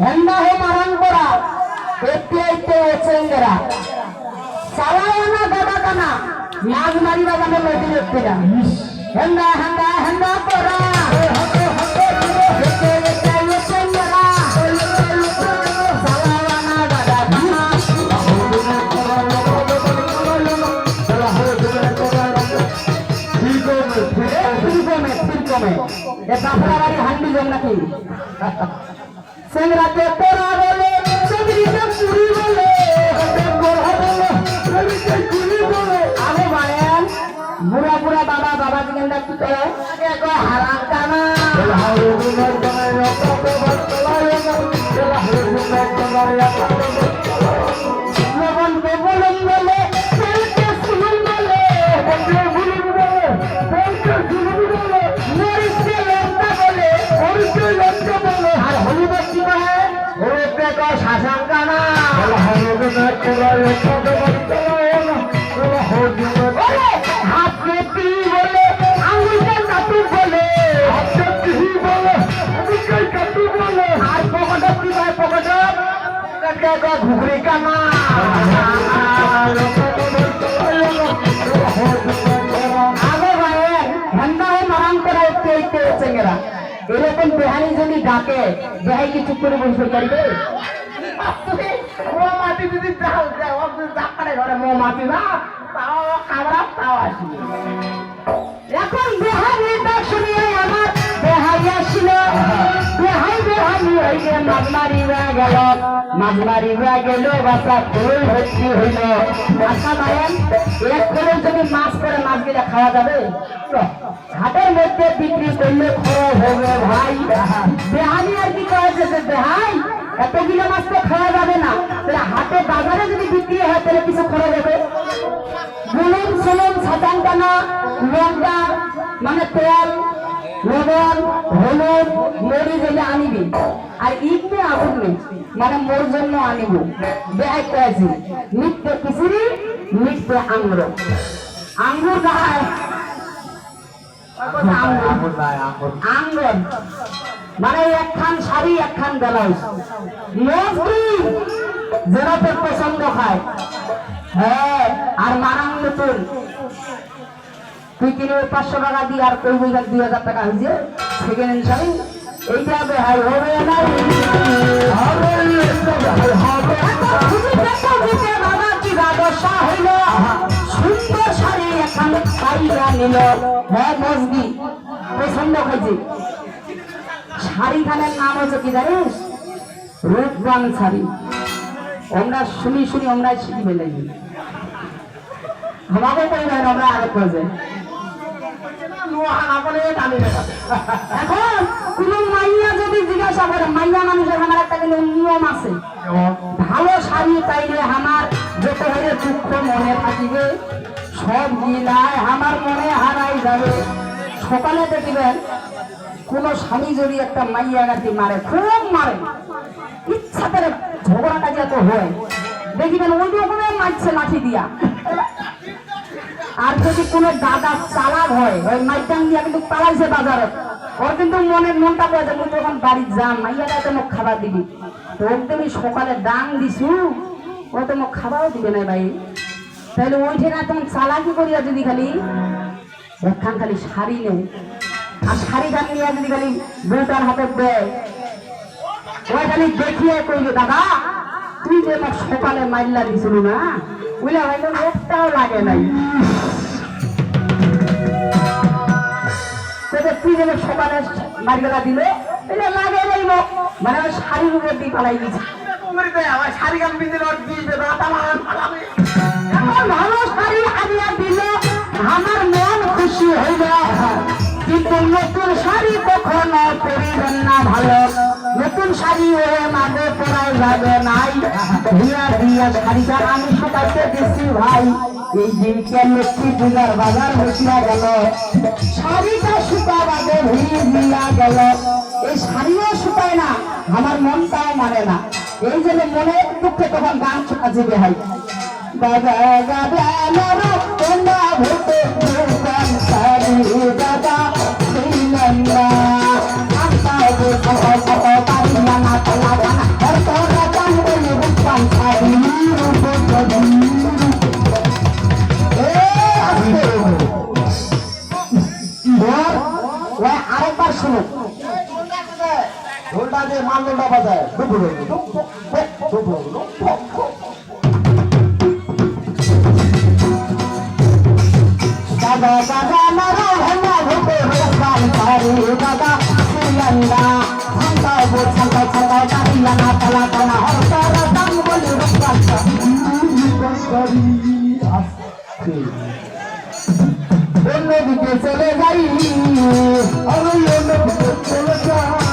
ಹೆಂಡ ಮಾರಂ ಕೂಡ ಎತ್ತಿ ಐತೆ ಚೆಂಗರ ಸವಾಯನ ফিরকমে এ বাপরা বাড়ি হান্ডি জম নাকি? সেংরাতে তোরা বলে সেংরিতে পুরি বলে আরে বাড়েন বুড়া বুড়া বাবা বাবা জিগেন্দা কি করে হারাম কানা দেখো শাসান কানা এরকম বেহারি যদি ডাকে বেহাই কি চুপ করে বসে করবে মাটি যদি যাও যাও জাপানে ঘরে মো মাটি না, তাও খাবার তাও আসবে। এখন বেহানির গেল মাছ মারিবা গেল বাচ্চা ফুল ভর্তি হইল। আশা মায়েন এক করে যদি মাছ করে মাছ গিলা খাওয়া যাবে? হাটের মধ্যে বিক্রি করলে খরচ হবে ভাই। বেহানি আর কি কয়েছে যে বেহাই? এতগুলো মাছ তো খাওয়া যাবে না। তাহলে হাটে বাজারে যদি বিক্রি হয়, তাহলে কিছু খরচ হবে? বুলুন সুলুন সাতান টানা লঙ্কা মানে তেল লবণ হলুদ মরিচ এলে আনিবি। আর ইটনে আগুন মানে মোর জন্য আনিব। বেআই কয়েছি। মিথ্যে খিচুড়ি মিথ্যে আঙ্গুর আঙ্গুর গায় আঙ্গুর মানে একখান শাড়ি একখান ব্লাউজ। মজবি তোর পছন্দ খায় হ্যাঁ আর মারাং নতুন। তুই কিনে পাঁচশো টাকা দিয়ে আর কই বই দুই হাজার টাকা হয়েছে? সেকেন্ড শাড়ি। এইটা হবে হাই হবে না? সুন্দর শাড়ি এখন নিল। হ্যাঁ মজবি পছন্দ হয়েছে। শাড়িখানের নাম হচ্ছে কি জানিস? রূপবান শাড়ি। আমরা শুনি শুনি আমরা শিখি ফেলে আমাকে পরিবার আমরা এখন কোন মাইয়া যদি জিজ্ঞাসা করে মাইয়া মানুষের আমার একটা কিন্তু নিয়ম আছে। ভালো শাড়ি আমার যত হলে দুঃখ মনে থাকিবে। সব আমার মনে হারাই যাবে। সকালে দেখবেন কোন স্বামী যদি একটা মাইয়া গাছি মারে খুব মারে। ইচ্ছা করে ঝগড়া কাজে তো হয়। দেখিবেন ওই রকমের মারছে লাঠি দিয়া। আর যদি কোনো দাদা চালাক হয় ওই মাইটাং দিয়া কিন্তু পালাইছে বাজারে, ওর কিন্তু মনে মনটা পড়ে মুই যখন বাড়ি যাম মাইয়াটা তো মোক খাবার দিবি? তো তুমি সকালে ডাং দিছু ও তো মোক খাবারও দিবে না ভাই। তাহলে ওইঠে না তখন চালাকি করিয়া যদি খালি একখান খালি শাড়ি নেই আর শাড়ি খান নিয়ে যদি খালি বউটার হাতে দেয়, ওই খালি দেখিয়ে কইবে, দাদা, তুই যে মোক সকালে মাইল্লা দিছিল না বুঝলা ভাই একটাও লাগে নাই। যেন সকালে মারিবেলা দিল, এটা লাগে নাই মোক মানে ওই শাড়ির উপর দিয়ে আমার মন খুশি হইল। কিন্তু নতুন শাড়ি কখনো পরিবেন না ভালো। নতুন শাড়ি ওরে মাঝে পরাই যাবে নাই। দিয়া দিয়া শাড়িটা আমি শুকাইতে দিচ্ছি ভাই। এই দিনকে লক্ষ্মী পূজার বাজার বসিয়া গেল। শাড়িটা শুকা বাদে ভিড় দিয়া গেল। এই শাড়িও শুকায় না, আমার মনটাও মানে না। এই জন্য মনের দুঃখে তখন গান শুকাচ্ছে ভাই। বাবা গাবে আমার ঢোলটা যে মানদণ্ডা বাজায় ডুবু ডুবু দাদা দাদা, মারা ভাঙা ভুতে ভাঙান পারি দাদা সিলন্দা ভাঙা বো ছাতা ছাতা কাটিলা না তালা তালা হরতা রাতাম বলি রক্তান করি আসতে অন্যদিকে চলে যাই। আমি অন্যদিকে চলে যাই।